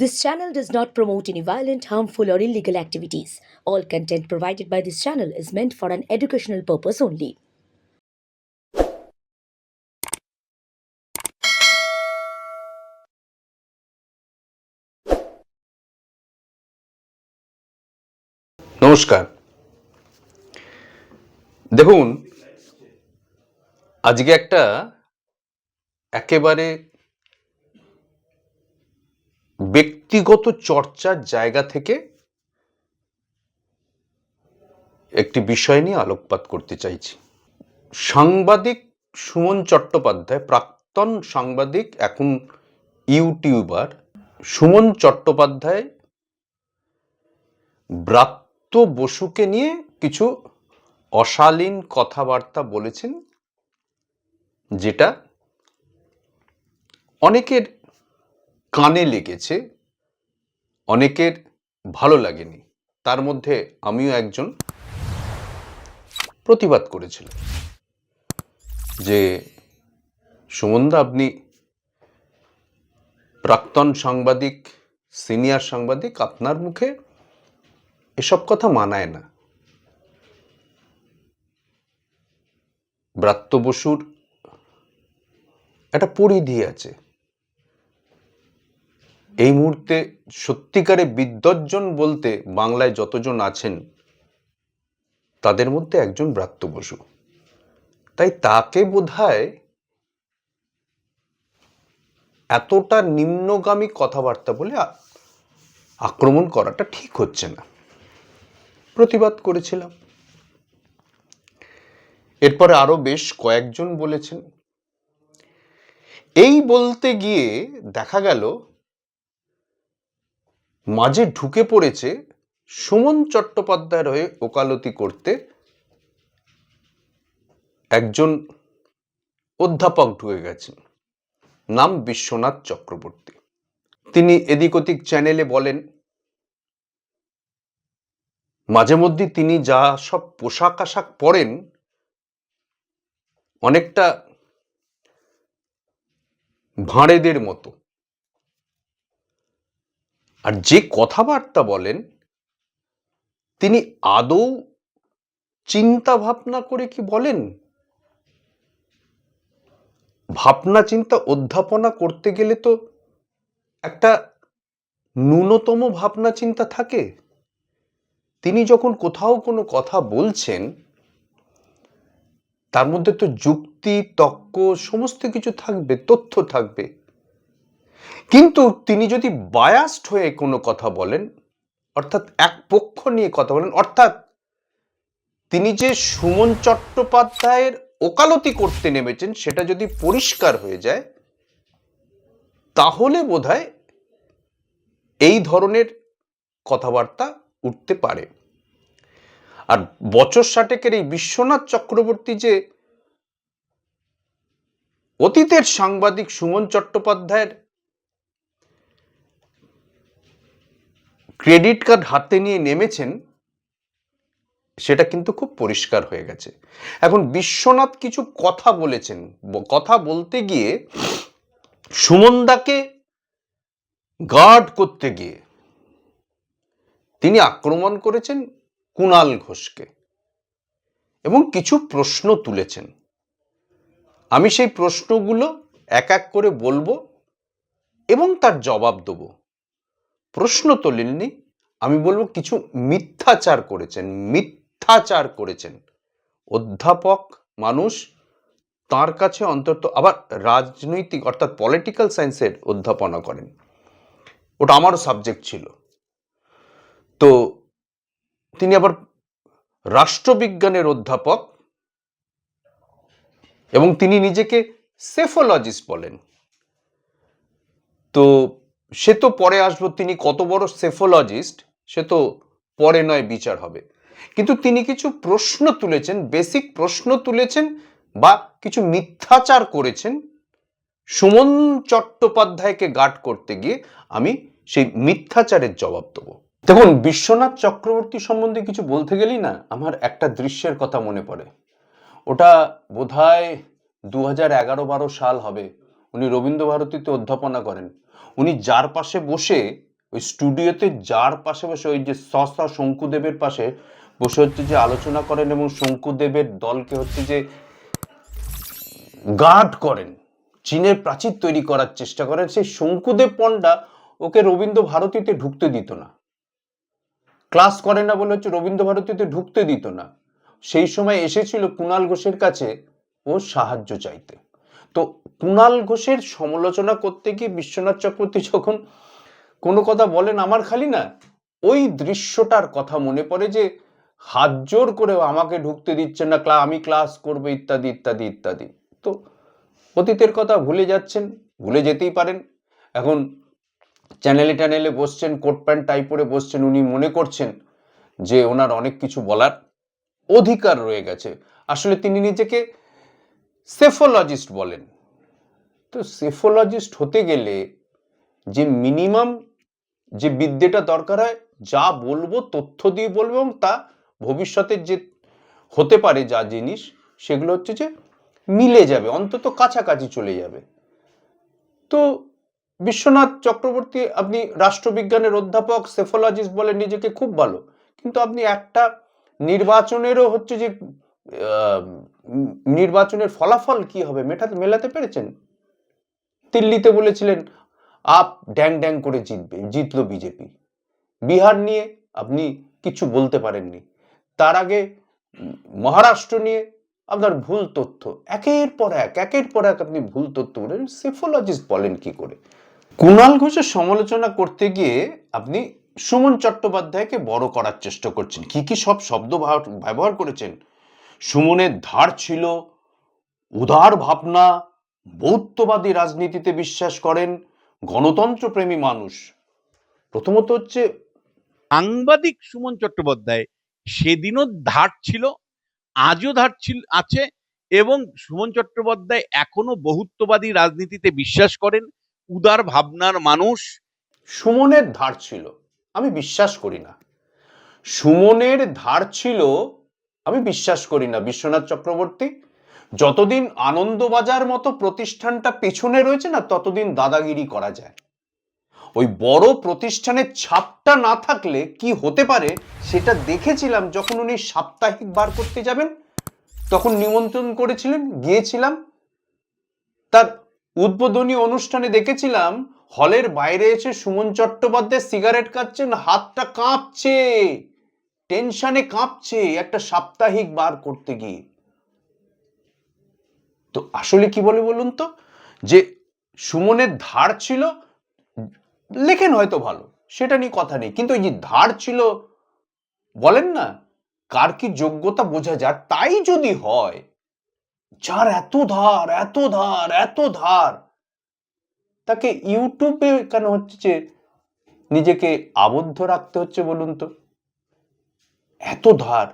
This channel does not promote any violent, harmful, or illegal activities. All content provided by this channel is meant for an educational purpose only. নমস্কার দেখুন আজকে একটা একেবারে ব্যক্তিগত চর্চার জায়গা থেকে একটি বিষয় নিয়ে আলোকপাত করতে চাইছি। সাংবাদিক সুমন চট্টোপাধ্যায়, প্রাক্তন সাংবাদিক, এখন ইউটিউবার সুমন চট্টোপাধ্যায়, ব্রাত্য বসুকে নিয়ে কিছু অশালীন কথাবার্তা বলেছেন, যেটা অনেকের কানে লেগেছে। অনেকের ভালো লাগেনি। তার মধ্যে আমিও একজন প্রতিবাদ করেছিলাম যে, সুমনদা আপনি প্রাক্তন সাংবাদিক, সিনিয়র সাংবাদিক আপনার মুখে এসব কথা মানায় না। ব্রাত্য বসুর একটা পরিধি আছে। এই মুহূর্তে সত্যিকারে বিদ্বজ্জন বলতে বাংলায় যতজন আছেন, তাদের মধ্যে একজন ব্রাত্য বসু। তাই তাকে বোধহয় এতটা নিম্নগামী কথাবার্তা বলে আক্রমণ করাটা ঠিক হচ্ছে না। প্রতিবাদ করেছিলাম। এরপরে আরও বেশ কয়েকজন বলেছেন, এই বলতে গিয়ে দেখা গেল মাঝে ঢুকে পড়েছে সুমন চট্টোপাধ্যায়ের হয়ে ওকালতি করতে। একজন অধ্যাপক ঢুকে গেছেন, নাম বিশ্বনাথ চক্রবর্তী। তিনি এদিক ওদিক চ্যানেলে বলেন, মাঝে মধ্যে তিনি যা সব পোশাক আশাক পরেন, অনেকটা ভাঁড়েদের মতো। আর যে কথাবার্তা বলেন, তিনি আদৌ চিন্তা ভাবনা করে কি বলেন? ভাবনা চিন্তা অধ্যাপনা করতে গেলে তো একটা ন্যূনতম ভাবনা চিন্তা থাকে। তিনি যখন কোথাও কোনো কথা বলছেন, তার মধ্যে তো যুক্তি, তক্ক, সমস্ত কিছু থাকবে, তথ্য থাকবে। কিন্তু তিনি যদি বায়াসড হয়ে কোনো কথা বলেন, অর্থাৎ এক পক্ষ নিয়ে কথা বলেন, অর্থাৎ তিনি যে সুমন চট্টোপাধ্যায়ের ওকালতি করতে নেমেছেন, সেটা যদি পরিষ্কার হয়ে যায়, তাহলে বোধহয় এই ধরনের কথাবার্তা উঠতে পারে। আর বছর ষাটেকের এই বিশ্বনাথ চক্রবর্তী যে অতীতের সাংবাদিক সুমন চট্টোপাধ্যায়ের ক্রেডিট কার্ড হাতে নিয়ে নেমেছেন, সেটা কিন্তু খুব পরিষ্কার হয়ে গেছে। এখন বিশ্বনাথ কিছু কথা বলেছেন। কথা বলতে গিয়ে সুমনদাকে গার্ড করতে গিয়ে তিনি আক্রমণ করেছেন কুণাল ঘোষকে এবং কিছু প্রশ্ন তুলেছেন। আমি সেই প্রশ্নগুলো এক এক করে বলব এবং তার জবাব দেবো। প্রশ্ন তোলেননি আমি বলব কিছু মিথ্যাচার করেছেন মিথ্যাচার করেছেন। অধ্যাপক, মানুষ, তার কাছে অন্তত আবার রাজনৈতিক অর্থাৎ পলিটিক্যাল সায়েন্সের অধ্যাপনা করেন। ওটা আমারও সাবজেক্ট ছিল। তো তিনি আবার রাষ্ট্রবিজ্ঞানের অধ্যাপক এবং তিনি নিজেকে সেফোলজিস্ট বলেন। তো সে তো পরে আসব তিনি কত বড় সেফোলজিস্ট, সে তো পরে নয় বিচার হবে। কিন্তু তিনি কিছু প্রশ্ন তুলেছেন, বেসিক প্রশ্ন তুলেছেন বা কিছু মিথ্যাচার করেছেন সুমন চট্টোপাধ্যায়কে গার্ড করতে গিয়ে আমি সেই মিথ্যাচারের জবাব দেবো। দেখুন, বিশ্বনাথ চক্রবর্তী সম্বন্ধে কিছু বলতে গেলেই না আমার একটা দৃশ্যের কথা মনে পড়ে। ওটা বোধহয় দু হাজার এগারো বারো সাল হবে। উনি রবীন্দ্র ভারতীতে অধ্যাপনা করেন। উনি যার পাশে বসে, ওই স্টুডিওতে যার পাশে বসে, ওই যে সস্তা শঙ্কুদেবের পাশে বসে হচ্ছে যে আলোচনা করেন এবং শঙ্কুদেবের দলকে হচ্ছে যে গার্ড করেন, চীনের প্রাচীর তৈরি করার চেষ্টা করেন। সেই শঙ্কুদেব পণ্ডা ওকে রবীন্দ্র ভারতীতে ঢুকতে দিত না। ক্লাস করে না বলে হচ্ছে রবীন্দ্র ভারতীতে ঢুকতে দিত না। সেই সময় এসেছিল কুণাল ঘোষের কাছে ও সাহায্য চাইতে। তো কুণাল ঘোষের সমালোচনা করতে গিয়ে বিশ্বনাথ চক্রবর্তী যখন কোনো কথা বলেন আমার খালি না, ওই দৃশ্যটার কথা মনে পড়ে যে হাত জোর করে আমাকে ঢুকতে দিচ্ছে না, ক্লা আমি ক্লাস করব ইত্যাদি ইত্যাদি ইত্যাদি। তো অতীতের কথা ভুলে যাচ্ছেন, ভুলে যেতেই পারেন। এখন চ্যানেলে ট্যানেলে বসছেন, কোট প্যান্ট টাই পরে বসছেন, উনি মনে করছেন যে ওনার অনেক কিছু বলার অধিকার রয়ে গেছে। আসলে তিনি নিজেকে সেফোলজিস্ট বলেন। তো সেফোলজিস্ট হতে গেলে যে মিনিমাম যে বিদ্যেটা দরকার হয়, যা বলব, তথ্য দিয়ে বলব এবং তা ভবিষ্যতের যে হতে পারে যা জিনিস, সেগুলো হচ্ছে যে মিলে যাবে, অন্তত কাছাকাছি চলে যাবে। তো বিশ্বনাথ চক্রবর্তী, আপনি রাষ্ট্রবিজ্ঞানের অধ্যাপক সেফোলজিস্ট বলে নিজেকে খুব ভালো। কিন্তু আপনি একটা নির্বাচনেরও হচ্ছে যে নির্বাচনের ফলাফল কি হবে মেটাতে মেলাতে পেরেছেন? দিল্লিতে বলেছিলেন, আপ ড্যাং ড্যাং করে জিতবে, জিতলো বিজেপি। বিহার নিয়ে আপনি কিছু বলতে পারেননি। তার আগে মহারাষ্ট্র নিয়ে আপনার ভুল তথ্য, একের পর এক, একের পর এক আপনি ভুল তথ্য বলেন, সেফোলজিস্ট বলেন কি করে? কুণাল ঘোষের সমালোচনা করতে গিয়ে আপনি সুমন চট্টোপাধ্যায়কে বড় করার চেষ্টা করছেন। কি কি সব শব্দ ব্যবহার- করেছেন? সুমনের ধার ছিল, উদার ভাবনা, বৌদ্ধবাদী রাজনীতিতে বিশ্বাস করেন গণতন্ত্রপ্রেমী মানুষ। প্রথমত হচ্ছে সাংবাদিক সুমন চট্টোপাধ্যায়, সেদিনও ধার ছিল, আজও ধার ছিল, আছে এবং সুমন চট্টোপাধ্যায় এখনও বহুত্ববাদী রাজনীতিতে বিশ্বাস করেন, উদার ভাবনার মানুষ। সুমনের ধার ছিল, আমি বিশ্বাস করি না। সুমনের ধার ছিল আমি বিশ্বাস করি না, বিশ্বনাথ চক্রবর্তী। যতদিন আনন্দবাজার মতো প্রতিষ্ঠানটা পেছনে রয়েছে না, ততদিন দাদাগিরি করা যায়। ওই বড় প্রতিষ্ঠানের ছাপটা না থাকলে কি হতে পারে, সেটা দেখেছিলাম যখন উনি সাপ্তাহিক বার করতে যাবেন। তখন নিমন্ত্রণ করেছিলেন, গিয়েছিলাম। তার উদ্বোধনী অনুষ্ঠানে দেখেছিলাম, হলের বাইরে এসে সুমন চট্টোপাধ্যায় সিগারেট কাটছেন হাতটা কাঁপছে। টেনশনে কাঁপছে একটা সাপ্তাহিক বার করতে গিয়ে। তো আসলে কি বলে বলুন তো? যে সুমনের ধার ছিল, লেখেন হয়তো ভালো, সেটা নিয়ে কথা নেই। কিন্তু ওই যে ধার ছিল, বলেন না, কার কি যোগ্যতা বোঝা যায়? তাই যদি হয়, যার এত ধার এত ধার এত ধার, তাকে ইউটিউবে কেন হচ্ছে নিজেকে আবদ্ধ রাখতে হচ্ছে বলুন তো? এত ধার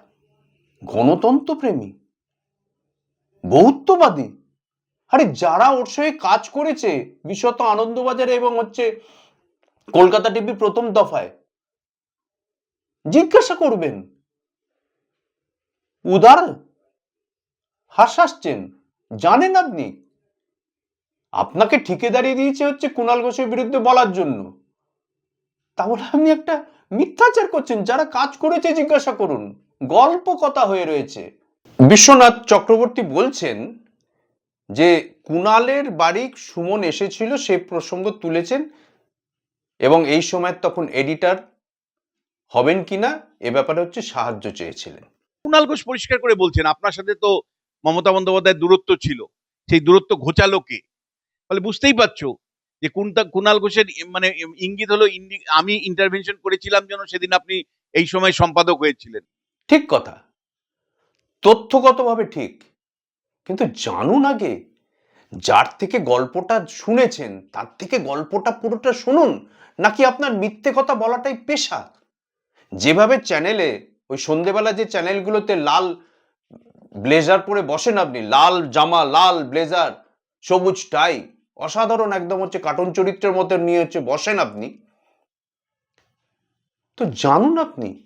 গণতন্ত্র প্রেমী বহুত্ববাদী আরে যারা ওর সঙ্গে কাজ করেছে, বিশত আনন্দবাজারে এবং হচ্ছে কলকাতা টিভির প্রথম দফায়, জিজ্ঞাসা করবেন। উদার হাসাচ্ছেন জানেন আপনি? আপনাকে ঠিকেদারি দিয়েছে হচ্ছে কুণাল ঘোষের বিরুদ্ধে বলার জন্য। তাহলে আপনি একটা মিথ্যাচার করছেন, যারা কাজ করেছে জিজ্ঞাসা করুন। গল্প কথা হয়ে রয়েছে। বিশ্বনাথ চক্রবর্তী বলছেন যে, কুণালের বাড়ি সুমন এসেছিল, সে প্রসঙ্গ তুলেছেন এবং এই সময় তখন এডিটার হবেন কিনা, এ ব্যাপারে হচ্ছে সাহায্য চেয়েছিলেন। কুণাল ঘোষ পরিষ্কার করে বলছেন, আপনার সাথে তো মমতা বন্দ্যোপাধ্যায়ের দূরত্ব ছিল। সেই দূরত্ব ঘোচালো কে? বুঝতেই পারছ যে কোনটা কুণাল ঘোষের মানে ইঙ্গিত হলো আমি ইন্টারভেনশন করেছিলাম যেন সেদিন আপনি এই সময় সম্পাদক হয়েছিলেন। ঠিক কথা। তথ্যগতভাবে ঠিক। কিন্তু জানুন আগে, যার থেকে গল্পটা শুনেছেন, তার থেকে গল্পটা পুরোটা শুনুন, নাকি আপনার মিথ্যে কথা বলাটাই পেশা? যেভাবে চ্যানেলে, ওই সন্ধেবেলা যে চ্যানেলগুলোতে লাল ব্লেজার পরে বসেন আপনি, লাল জামা, লাল ব্লেজার, সবুজ টাই অসাধারণ একদম হচ্ছে কার্টুন চরিত্রের মতো নিয়ে হচ্ছে বসেন আপনি। তো জানুন আপনি,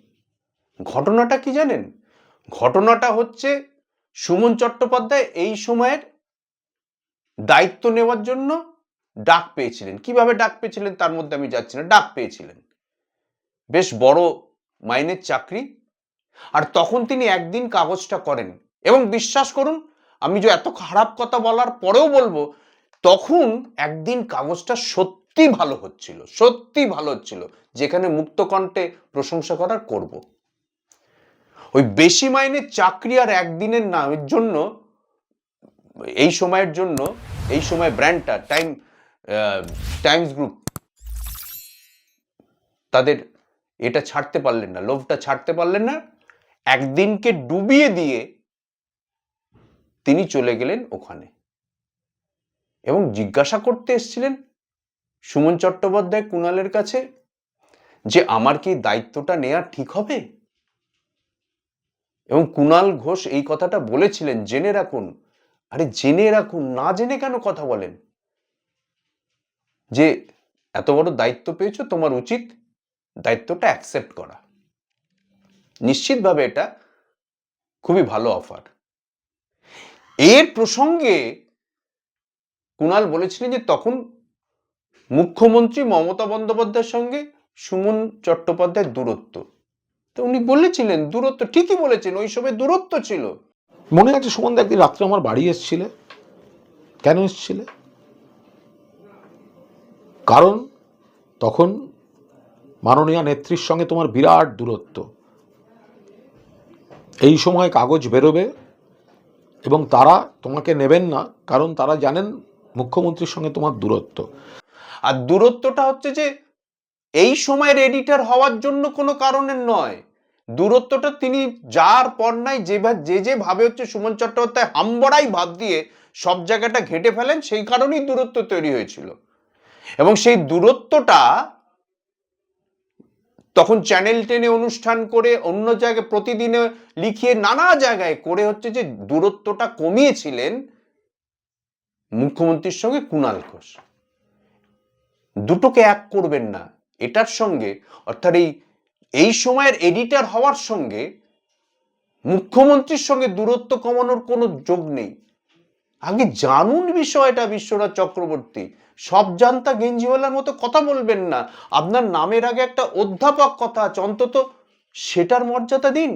ঘটনাটা কি জানেন? ঘটনাটা হচ্ছে সুমন চট্টোপাধ্যায় এই সময়ের দায়িত্ব নেওয়ার জন্য ডাক পেয়েছিলেন। কীভাবে ডাক পেয়েছিলেন তার মধ্যে আমি যাচ্ছি না, ডাক পেয়েছিলেন। বেশ বড় মাইনের চাকরি। আর তখন তিনি একদিন কাগজটা করেন। এবং বিশ্বাস করুন, আমি যে এত খারাপ কথা বলার পরেও বলব তখন একদিন কাগজটা সত্যি ভালো হচ্ছিল, সত্যি ভালো হচ্ছিল, যেখানে মুক্তকণ্ঠে প্রশংসা করার করব। ওই বেশি মাইনের চাকরি আর একদিনের নামের জন্য, এই সময়ের জন্য, এই সময় ব্র্যান্ডটা, টাইম টাইমস গ্রুপ, তাদের এটা ছাড়তে পারলেন না, লোভটা ছাড়তে পারলেন না, একদিনকে ডুবিয়ে দিয়ে তিনি চলে গেলেন ওখানে। এবং জিজ্ঞাসা করতে এসেছিলেন সুমন চট্টোপাধ্যায় কুণালের কাছে যে আমার কি দায়িত্বটা নেওয়া ঠিক হবে? এবং কুণাল ঘোষ এই কথাটা বলেছিলেন, জেনে রাখুন। আরে, জেনে রাখুন, না জেনে কেন কথা বলেন? যে এত বড় দায়িত্ব পেয়েছ, তোমার উচিত দায়িত্বটা অ্যাকসেপ্ট করা। নিশ্চিতভাবে এটা খুবই ভালো অফার এর প্রসঙ্গে কুণাল বলেছিলেন যে তখন মুখ্যমন্ত্রী মমতা বন্দ্যোপাধ্যায়ের সঙ্গে সুমন চট্টোপাধ্যায়ের দূরত্ব। তো উনি বলেছিলেন, দূরত্ব ঠিকই বলেছেন, ওই সময় দূরত্ব ছিল। মনে আছে সুমন একদিন রাত্রে আমার বাড়ি এসছিলে? কেন এসছিলে? কারণ তখন মাননীয় নেত্রীর সঙ্গে তোমার বিরাট দূরত্ব। এই সময় কাগজ বেরোবে এবং তারা তোমাকে নেবেন না, কারণ তারা জানেন মুখ্যমন্ত্রীর সঙ্গে তোমার দূরত্ব। আর দূরত্বটা হচ্ছে যে, এই সময়ের এডিটর হওয়ার জন্য কোনো কারণের নয়। দূরত্বটা তিনি যার পর নাই, যে ভা- যে যে ভাবে হচ্ছে সুমন চট্টোপাধ্যায় হাম্বড়াই ভাব দিয়ে সব জায়গাটা ঘেটে ফেলেন, সেই কারণেই দূরত্ব তৈরি হয়েছিল। এবং সেই দূরত্বটা তখন চ্যানেল টেনে অনুষ্ঠান করে, অন্য জায়গায় প্রতিদিনে লিখিয়ে নানা জায়গায় করে হচ্ছে যে দূরত্বটা কমিয়েছিলেন মুখ্যমন্ত্রীর সঙ্গে কুণাল ঘোষ। দুটোকে এক করবেন না। এটার সঙ্গে, অর্থাৎ এই এই সময়ের এডিটার হওয়ার সঙ্গে মুখ্যমন্ত্রীর সঙ্গে দূরত্ব কমানোর কোনো যোগ নেই। আগে জানুন বিষয়টা, বিশ্বনাথ চক্রবর্তী। সব জানতা গেঞ্জিওয়ালার মতো কথা বলবেন না। আপনার নামের আগে একটা অধ্যাপক কথা আছে, অন্তত সেটার মর্যাদা দিন।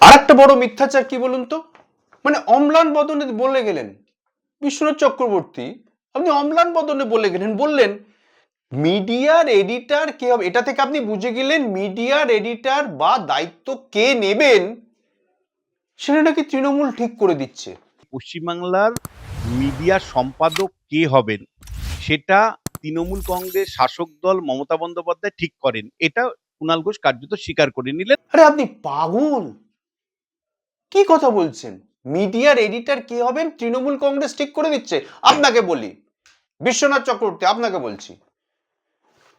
আর একটা বড় মিথ্যাচার কি বলুন তো? মানে অম্লান বদনে বলে গেলেন বিশ্বনাথ চক্রবর্তী আপনি অম্লান বদনে বলে গেলেন বললেন মিডিয়ার এডিটার কে হবে? এটা থেকে আপনি বুঝে গেলেন মিডিয়ার এডিটার বা দায়িত্ব কে নেবেন সেটা নাকি তৃণমূল ঠিক করে দিচ্ছে। পশ্চিমবাংলার মিডিয়া সম্পাদক কে হবেন সেটা তৃণমূল কংগ্রেস শাসক দল মমতা বন্দ্যোপাধ্যায় ঠিক করেন। এটা কুণাল ঘোষ কার্যত স্বীকার করে নিলেন। আরে আপনি পাগল! কি কথা বলছেন? মিডিয়ার এডিটার কে হবেন? তৃণমূল কংগ্রেস ঠিক করে দিচ্ছে। আপনাকে বলি, বিশ্বনাথ চক্রবর্তী, আপনাকে বলছি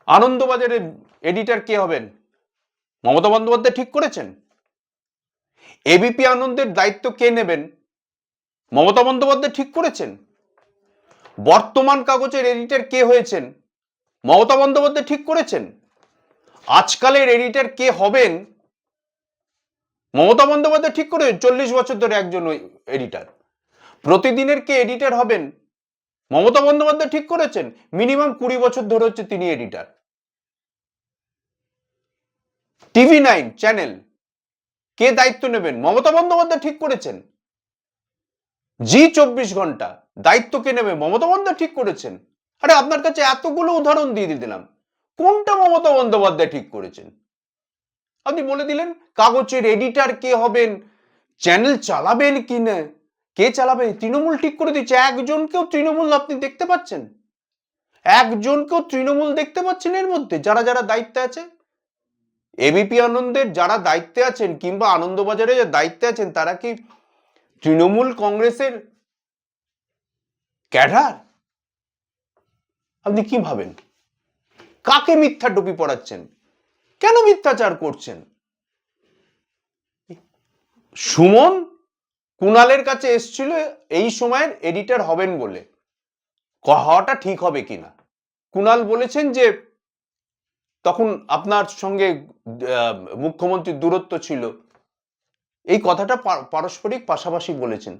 আনন্দবাজারের এডিটার কে হবেন? মমতা বন্দ্যোপাধ্যায় ঠিক করেছেন? এবিপি আনন্দের দায়িত্ব কে নেবেন? মমতা বন্দ্যোপাধ্যায় ঠিক করেছেন? বর্তমান কাগজের এডিটার কে হয়েছেন? মমতা বন্দ্যোপাধ্যায় ঠিক করেছেন? আজকালের এডিটার কে হবেন? মমতা বন্দ্যোপাধ্যায় ঠিক করে চল্লিশ বছর ধরে একজন এডিটার প্রতিদিনের কে এডিটার হবেন? মমতা বন্দ্যোপাধ্যায় ঠিক করেছেন। মিনিমাম কুড়ি বছর ধরে হচ্ছে তিনি এডিটার টিভি নাইন চ্যানেল কে দায়িত্ব নেবেন? মমতা বন্দ্যোপাধ্যায় ঠিক করেছেন। জি চব্বিশ ঘণ্টা, দায়িত্ব কে নেবে? মমতা বন্দ্যোপাধ্যায় ঠিক করেছেন। আরে আপনার কাছে এতগুলো উদাহরণ দিয়ে দিলাম। কোনটা মমতা বন্দ্যোপাধ্যায় ঠিক করেছেন? আপনি বলে দিলেন, কাগজের এডিটর কে হবেন চ্যানেল চালাবেন কি না কে চালাবে? তৃণমূল ঠিক করে দিচ্ছে। একজনকেও তৃণমূল আপনি দেখতে পাচ্ছেন। একজনকেও তৃণমূল দেখতে পাচ্ছেন এর মধ্যে, যারা যারা দায়িত্বে আছে। এবিপি আনন্দের যারা দায়িত্বে আছেন কিংবা আনন্দবাজারে যে দায়িত্বে আছেন, তারা কি তৃণমূল কংগ্রেসের ক্যাডার? আপনি কি ভাবেন? কাকে মিথ্যা টুপি পড়াচ্ছেন কেন মিথ্যাচার করছেন? সুমন কুণালের কাছে এসছিল, এই সময়ের এডিটর হবেন বলে। হওয়াটা ঠিক হবে কিনা? কুণাল বলেছেন যে, তখন আপনার সঙ্গে মুখ্যমন্ত্রীর দূরত্ব ছিল। এই কথাটা পারস্পরিক পাশাপাশি বলেছেন।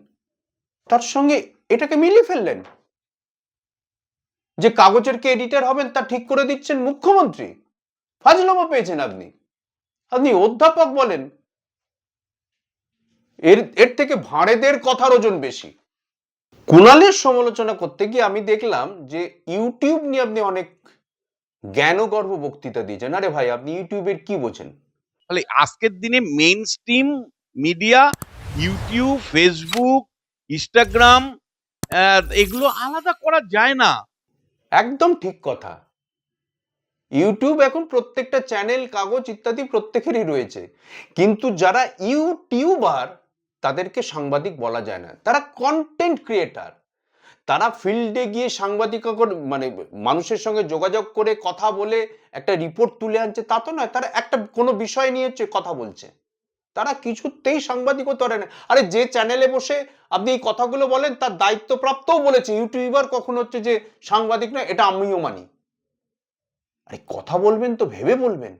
তার সঙ্গে এটাকে মিলিয়ে ফেললেন। যে কাগজের কে এডিটর হবেন তা ঠিক করে দিচ্ছেন মুখ্যমন্ত্রী। ফাজলামা পেয়েছেন আপনি। আপনি অধ্যাপক বলেন। এর এর থেকে ভাঁড়েদের কথার ওজন বেশি। কুণালের সমালোচনা করতে গিয়ে আমি দেখলাম যে ইউটিউব নিয়ে আপনি অনেক জ্ঞানগর্ভ বক্তৃতা দিয়েছেন। আরে ভাই আপনি ইউটিউবের কি বোঝেন? তাহলে আজকের দিনে mainstream media YouTube Facebook Instagram এগুলো আলাদা করা যায় না। একদম ঠিক কথা। ইউটিউব এখন প্রত্যেকটা চ্যানেল কাগজ ইত্যাদি প্রত্যেকেরই রয়েছে। কিন্তু যারা ইউটিউবার তাদেরকে সাংবাদিক বলা যায় না। তারা কন্টেন্ট ক্রিয়েটার তারা ফিল্ডে গিয়ে সাংবাদিক মানে মানুষের সঙ্গে যোগাযোগ করে কথা বলে একটা রিপোর্ট তুলে আনছে, তা তো নয়। তারা একটা কোনো বিষয় নিয়ে কথা বলছে। তারা কিছুতেই সাংবাদিকতা না। আরে যে চ্যানেলে বসে আপনি এই কথাগুলো বলেন, তার দায়িত্বপ্রাপ্তও বলেছে। ইউটিউবার কখন হচ্ছে যে সাংবাদিক নয়, এটা আমিও মানি। আরে কথা বলবেন তো, ভেবে বলবেন।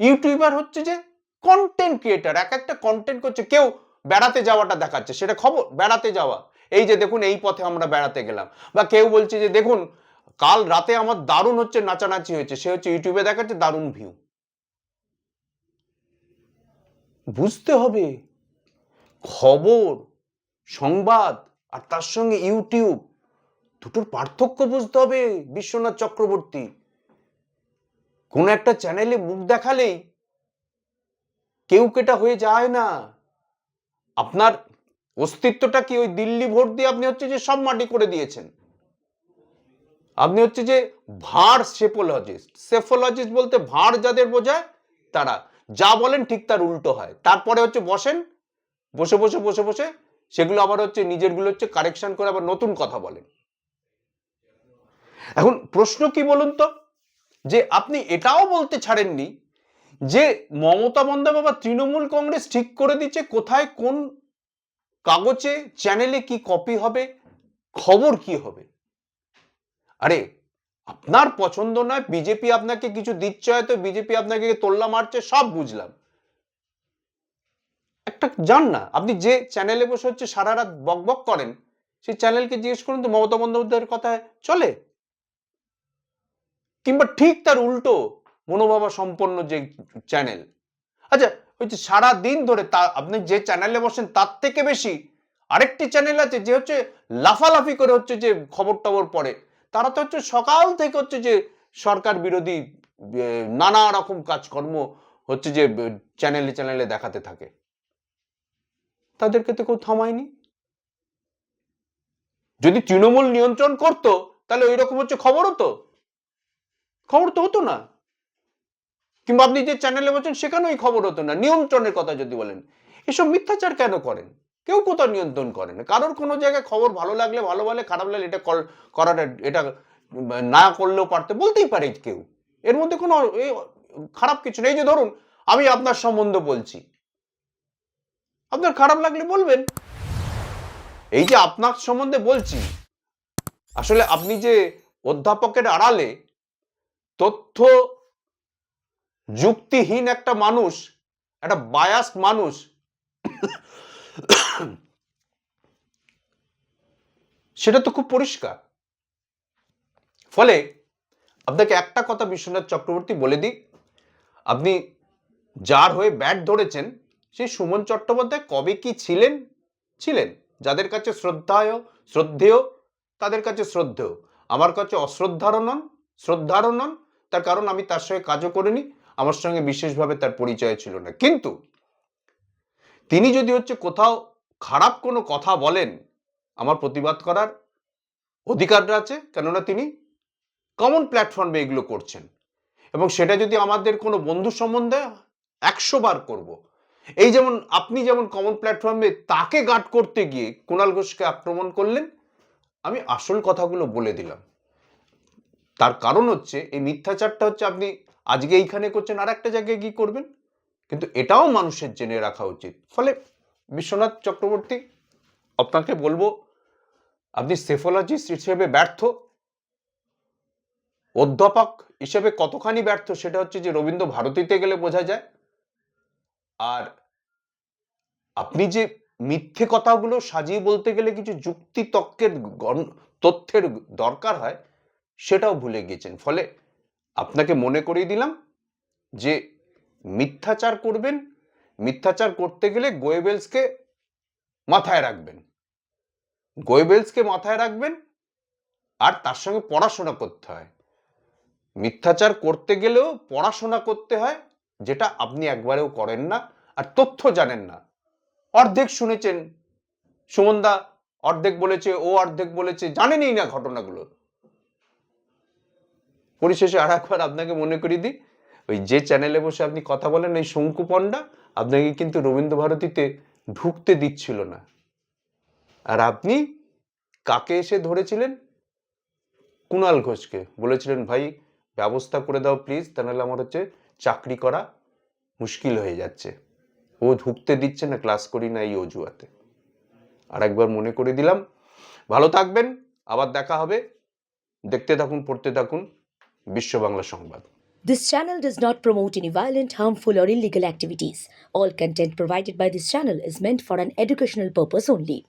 ইউটিউবার হচ্ছে যে কন্টেন্ট ক্রিয়েটার এক একটা কন্টেন্ট করছে, কেউ বেড়াতে যাওয়াটা দেখাচ্ছে, সেটা খবর, বেড়াতে যাওয়া। এই যে দেখুন, এই পথে আমরা বেড়াতে গেলাম। বা কেউ বলছে যে দেখুন, কাল রাতে আমার দারুণ হচ্ছে নাচানাচি হয়েছে, সে হচ্ছে ইউটিউবে দেখাচ্ছে, দারুণ ভিউ বুঝতে হবে, খবর, সংবাদ, আর তার সঙ্গে ইউটিউব দুটোর পার্থক্য বুঝতে হবে, বিশ্বনাথ চক্রবর্তী। কোন একটা চ্যানেলে মুখ দেখালেই কেউ কেটা হয়ে যায় না। আপনার অস্তিত্বটা কি? ওই দিল্লি ভোট দিয়ে আপনি হচ্ছে যে সব মাটি করে দিয়েছেন। আপনি হচ্ছে যে ভার সেফোলজিস্ট। সেফোলজিস্ট বলতে ভার যাদের বোঝায় তারা। যা বলেন ঠিক তার উল্টো হয়। তারপরে হচ্ছে বসেন, বসে বসে বসে বসে, সেগুলো আবার হচ্ছে নিজেরগুলো হচ্ছে কারেকশন করে আবার নতুন কথা বলেন। এখন প্রশ্ন কি বলুন তো? যে আপনি এটাও বলতে ছাড়েননি যে মমতা বন্দ্যোপাধ্যায় তৃণমূল কংগ্রেস ঠিক করে দিচ্ছে, কোথায় কোন কাগজে, চ্যানেলে কি কপি হবে, খবর কি হবে? আরে, আপনার পছন্দ নয়, বিজেপি আপনাকে কিছু দিচ্ছে হয়তো, বিজেপি আপনাকে তোল্লা মারছে, সব বুঝলাম। একটা যান না, আপনি যে চ্যানেলে বসে হচ্ছে সারা রাত বক বক করেন, সেই চ্যানেলকে জিজ্ঞেস করুন তো মমতা বন্দ্যোপাধ্যায়ের কথায় চলে? কিংবা ঠিক তার উল্টো মনোভাবা সম্পন্ন যে চ্যানেল আচ্ছা ওই যে সারা দিন ধরে তা, আপনি যে চ্যানেলে বসেন, তার থেকে বেশি আরেকটি চ্যানেল আছে যে হচ্ছে লাফালাফি করে হচ্ছে যে খবর টবর পড়ে। তারা তো হচ্ছে সকাল থেকে হচ্ছে যে সরকার বিরোধী নানা রকম কাজকর্ম হচ্ছে যে চ্যানেলে চ্যানেলে দেখাতে থাকে। তাদেরকে তো কেউ থামায়নি। যদি তৃণমূল নিয়ন্ত্রণ করতো, তাহলে ওই রকম হচ্ছে খবর হতো খবর তো হতো না। কিংবা আপনি যে চ্যানেলে বলছেন, সেখানেও এই খবর হতো না। নিয়ন্ত্রণের কথা যদি বলেন, এসব মিথ্যাচার কেন করেন? কেউ কোথাও নিয়ন্ত্রণ করে না। কারোর কোনো জায়গায় খবর ভালো লাগলে ভালো বলে, খারাপ লাগলে এটা কর- করাটা, এটা না করলেও পারতে, বলতেই পারে কেউ। এর মধ্যে কোনো খারাপ কিছু নেই। যে ধরুন, আমি আপনার সম্বন্ধে বলছি। আপনার খারাপ লাগলে বলবেন। এই যে আপনার সম্বন্ধে বলছি, আসলে আপনি যে অধ্যাপকের আড়ালে তথ্য যুক্তিহীন একটা মানুষ, একটা বায়াস মানুষ, সেটা তো খুব পরিষ্কার। ফলে আপনাকে একটা কথা বিশ্বনাথ চক্রবর্তী বলে দিই, আপনি যার হয়ে ব্যাট ধরেছেন, সেই সুমন চট্টোপাধ্যায় কবে কি ছিলেন? ছিলেন। যাদের কাছে শ্রদ্ধায়, শ্রদ্ধেয়, তাদের কাছে শ্রদ্ধেয়। আমার কাছে শ্রদ্ধারও নন তার কারণ আমি তার সঙ্গে কাজও করিনি, আমার সঙ্গে বিশেষভাবে তার পরিচয় ছিল না। কিন্তু তিনি যদি হচ্ছে কোথাও খারাপ কোনো কথা বলেন, আমার প্রতিবাদ করার অধিকারটা আছে, কেননা তিনি কমন প্ল্যাটফর্মে এগুলো করছেন। এবং সেটা যদি আমাদের কোনো বন্ধু সম্বন্ধে একশো বার করব। এই যেমন আপনি যেমন কমন প্ল্যাটফর্মে তাকে গার্ড করতে গিয়ে কুণাল ঘোষকে আক্রমণ করলেন, আমি আসল কথাগুলো বলে দিলাম। তার কারণ হচ্ছে, এই মিথ্যাচারটা হচ্ছে আপনি আজকে এইখানে করছেন আর একটা জায়গায় গিয়ে করবেন। কিন্তু এটাও মানুষের জেনে রাখা উচিত। ফলে বিশ্বনাথ চক্রবর্তী, আপনাকে বলব, আপনি সেফোলজিস্ট হিসেবে ব্যর্থ। অধ্যাপক হিসেবে কতখানি ব্যর্থ সেটা হচ্ছে যে রবীন্দ্র ভারতীতে গেলে বোঝা যায়। আর আপনি যে মিথ্যে কথাগুলো সাজিয়ে বলতে গেলে কিছু যুক্তি তক্কের গণ- তথ্যের দরকার হয় সেটাও ভুলে গিয়েছেন। ফলে আপনাকে মনে করিয়ে দিলাম যে মিথ্যাচার করবেন, মিথ্যাচার করতে গেলে গোয়েবেলসকে মাথায় রাখবেন। গোয়েবেলসকে মাথায় রাখবেন আর তার সঙ্গে পড়াশোনা করতে হয়। মিথ্যাচার করতে গেলেও পড়াশোনা করতে হয়, যেটা আপনি একবারেও করেন না আর তথ্য জানেন না। অর্ধেক শুনেছেন, সুমনদা অর্ধেক বলেছে, ও অর্ধেক বলেছে, জানেনই না ঘটনাগুলো। পরিশেষে আর একবার আপনাকে মনে করিয়ে দিই, ওই যে চ্যানেলে বসে আপনি কথা বলেন, এই শঙ্কু পণ্ডা আপনাকে কিন্তু রবীন্দ্র ভারতীতে ঢুকতে দিচ্ছিল না। আর আপনি কাকে এসে ধরেছিলেন? কুণাল ঘোষকে। বলেছিলেন, ভাই, ব্যবস্থা করে দাও প্লিজ তা নাহলে আমার হচ্ছে চাকরি করা মুশকিল হয়ে যাচ্ছে। ও ঢুকতে দিচ্ছে না ক্লাস করি না এই অজুয়াতে আর একবার মনে করে দিলাম। ভালো থাকবেন, আবার দেখা হবে। দেখতে থাকুন, পড়তে থাকুন। বিশ্ব বাংলা সংবাদ This channel does not promote any violent, harmful, or illegal activities. All content provided by this channel is meant for an educational purpose only.